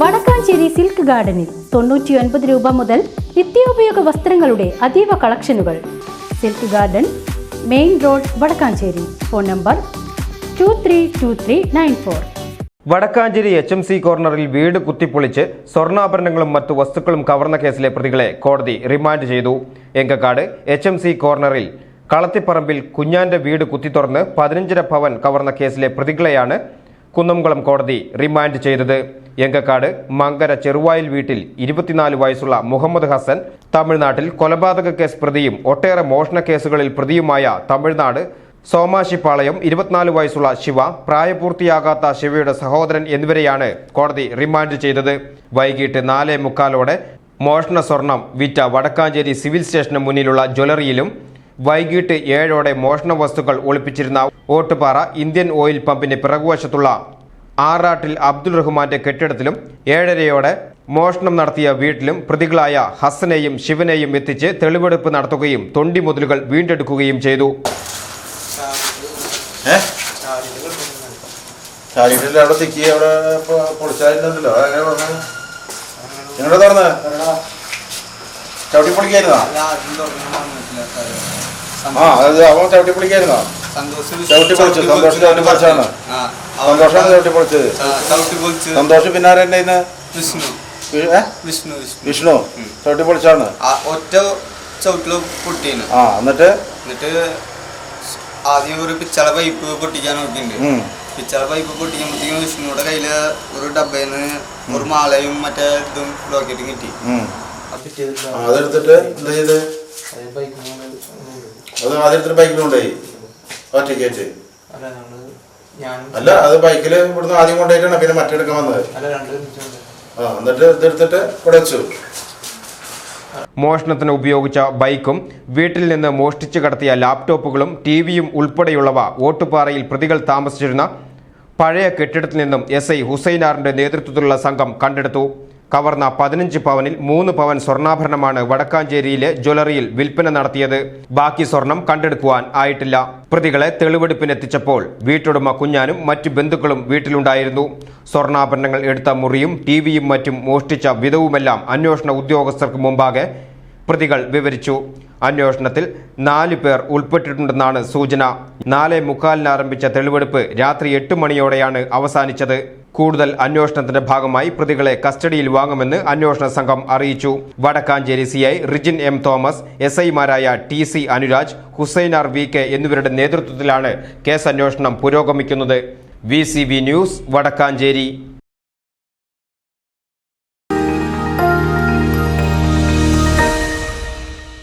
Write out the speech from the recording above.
Vadakkanchery silk ഗാർഡനിൽ തൊണ്ണൂറ്റിയൊൻപത് രൂപ മുതൽ നിത്യോപയോഗ വസ്ത്രങ്ങളുടെ അതീവ കളക്ഷനുകൾ. Silk garden main road Vadakkanchery. Phone number two three two three nine four. Vadakkanchery H M C കോർണറിൽ വീട് കുത്തിപ്പൊളിച്ച് സ്വർണാഭരണങ്ങളും മറ്റു വസ്തുക്കളും കവർന്ന കേസിലെ പ്രതികളെ കോടതി റിമാൻഡ് ചെയ്തു. എങ്കക്കാട് എച്ച് എം സി കോർണറിൽ കളത്തിപ്പറമ്പിൽ കുഞ്ഞാന്റെ വീട് കുത്തിത്തുറന്ന് പതിനഞ്ചര ഭവൻ കവർന്ന കേസിലെ പ്രതികളെയാണ് കുന്നംകുളം കോടതി റിമാൻഡ് ചെയ്തത്. എങ്കക്കാട് മങ്കര ചെറുവായിൽ വീട്ടിൽ ഇരുപത്തിനാല് വയസ്സുള്ള മുഹമ്മദ് ഹസൻ തമിഴ്നാട്ടിൽ കൊലപാതക കേസ് പ്രതിയും ഒട്ടേറെ മോഷണ കേസുകളിൽ പ്രതിയുമായ തമിഴ്നാട് സോമാശിപ്പാളയം ഇരുപത്തിനാല് വയസ്സുള്ള ശിവ പ്രായപൂർത്തിയാകാത്ത ശിവയുടെ സഹോദരൻ എന്നിവരെയാണ് കോടതി റിമാൻഡ് ചെയ്തത്. വൈകിട്ട് നാലേ മുക്കാലോടെ മോഷണ സ്വർണം വിറ്റ വടക്കാഞ്ചേരി സിവിൽ സ്റ്റേഷന് മുന്നിലുള്ള ജ്വല്ലറിയിലും വൈകിട്ട് ഏഴോടെ മോഷണ വസ്തുക്കൾ ഒളിപ്പിച്ചിരുന്ന ഓട്ടുപാറ ഇന്ത്യൻ ഓയിൽ പമ്പിന്റെ പിറകുവശത്തുള്ള ആറാട്ടിൽ അബ്ദുൾ റഹ്മാന്റെ കെട്ടിടത്തിലും ഏഴരയോടെ മോഷണം നടത്തിയ വീട്ടിലും പ്രതികളായ ഹസനെയും ശിവനെയും എത്തിച്ച് തെളിവെടുപ്പ് നടത്തുകയും തൊണ്ടി മുതലുകൾ വീണ്ടെടുക്കുകയും ചെയ്തു. ചവിട്ടി പൊളിക്കായിരുന്നോ ആ അത് അവൻ ചവിട്ടി പൊളിക്കായിരുന്നോ ചവിട്ടി പൊളിച്ചു സന്തോഷം ചവിട്ടി പൊളിച്ചാണ് സന്തോഷമാണ് ചവിട്ടിപ്പൊളിച്ചത് സന്തോഷം. പിന്നാരെ ഉണ്ടായിന്ന് വിഷ്ണു. ഏ? വിഷ്ണു വിഷ്ണു. വിഷ്ണു? ചവിട്ടി ഒറ്റ ചവിട്ടിൽ പൊട്ടിയാണ് ആ എന്നിട്ട്? എന്നിട്ട് ആദ്യം ഒരു പിച്ചള പൈപ്പ് പൊട്ടിക്കാൻ നോക്കിയിട്ടുണ്ട്. പിച്ചള പൈപ്പ് പൊട്ടിക്കുമ്പോഴത്തേക്കും വിഷ്ണുവിടെ കയ്യിൽ ഒരു ഡബ്ബയിൽ ഒരു മാളയും മറ്റേ ഇതും ലോക്കറ്റും കിട്ടി. അതെടുത്തിട്ട് എന്താ ചെയ്ത്? അത് ആദ്യം എടുത്തിട്ട് ബൈക്കിലുണ്ടായി ഒറ്റയ്ക്കേറ്റ് അല്ല അത് ബൈക്കിൽ ഇവിടുന്ന് ആദ്യം കൊണ്ടുപോയിട്ടാണ് പിന്നെ മറ്റെടുക്കാൻ വന്നത്. ആ എന്നിട്ട് ഇതെടുത്തിട്ട് ഇവിടെ വെച്ചു. മോഷണത്തിന് ഉപയോഗിച്ച ബൈക്കും വീട്ടിൽ നിന്ന് മോഷ്ടിച്ചു കടത്തിയ ലാപ്ടോപ്പുകളും ടിവിയും ഉൾപ്പെടെയുള്ളവ ഓട്ടുപാറയിൽ പ്രതികൾ താമസിച്ചിരുന്ന പഴയ കെട്ടിടത്തിൽ നിന്നും എസ് ഐ ഹുസൈനാറിന്റെ നേതൃത്വത്തിലുള്ള സംഘം കണ്ടെടുത്തു. കവർന്ന പതിനഞ്ച് പവനിൽ മൂന്ന് പവൻ സ്വർണാഭരണമാണ് വടക്കാഞ്ചേരിയിലെ ജ്വല്ലറിയിൽ വിൽപ്പന നടത്തിയത്. ബാക്കി സ്വർണം കണ്ടെടുക്കുവാൻ ആയിട്ടില്ല. പ്രതികളെ തെളിവെടുപ്പിനെത്തിച്ചപ്പോൾ വീട്ടുടമ കുഞ്ഞാനും മറ്റു ബന്ധുക്കളും വീട്ടിലുണ്ടായിരുന്നു. സ്വർണാഭരണങ്ങൾ എടുത്ത മുറിയും ടിവിയും മറ്റും മോഷ്ടിച്ച വിധവുമെല്ലാം അന്വേഷണ ഉദ്യോഗസ്ഥർക്ക് മുമ്പാകെ പ്രതികൾ വിവരിച്ചു. അന്വേഷണത്തിൽ നാല് പേർ ഉൾപ്പെട്ടിട്ടുണ്ടെന്നാണ് സൂചന. നാലേ മുക്കാലിന് ആരംഭിച്ച തെളിവെടുപ്പ് രാത്രി എട്ട് മണിയോടെയാണ് അവസാനിച്ചത്. കൂടുതൽ അന്വേഷണത്തിന്റെ ഭാഗമായി പ്രതികളെ കസ്റ്റഡിയിൽ വാങ്ങുമെന്ന് അന്വേഷണ സംഘം അറിയിച്ചു. Vadakkanchery C I Rijin M Thomas S ഐമാരായ T C Anuraj Hussain R V K എന്നിവരുടെ നേതൃത്വത്തിലാണ് കേസ് അന്വേഷണം പുരോഗമിക്കുന്നത്. V news Vadakkanchery.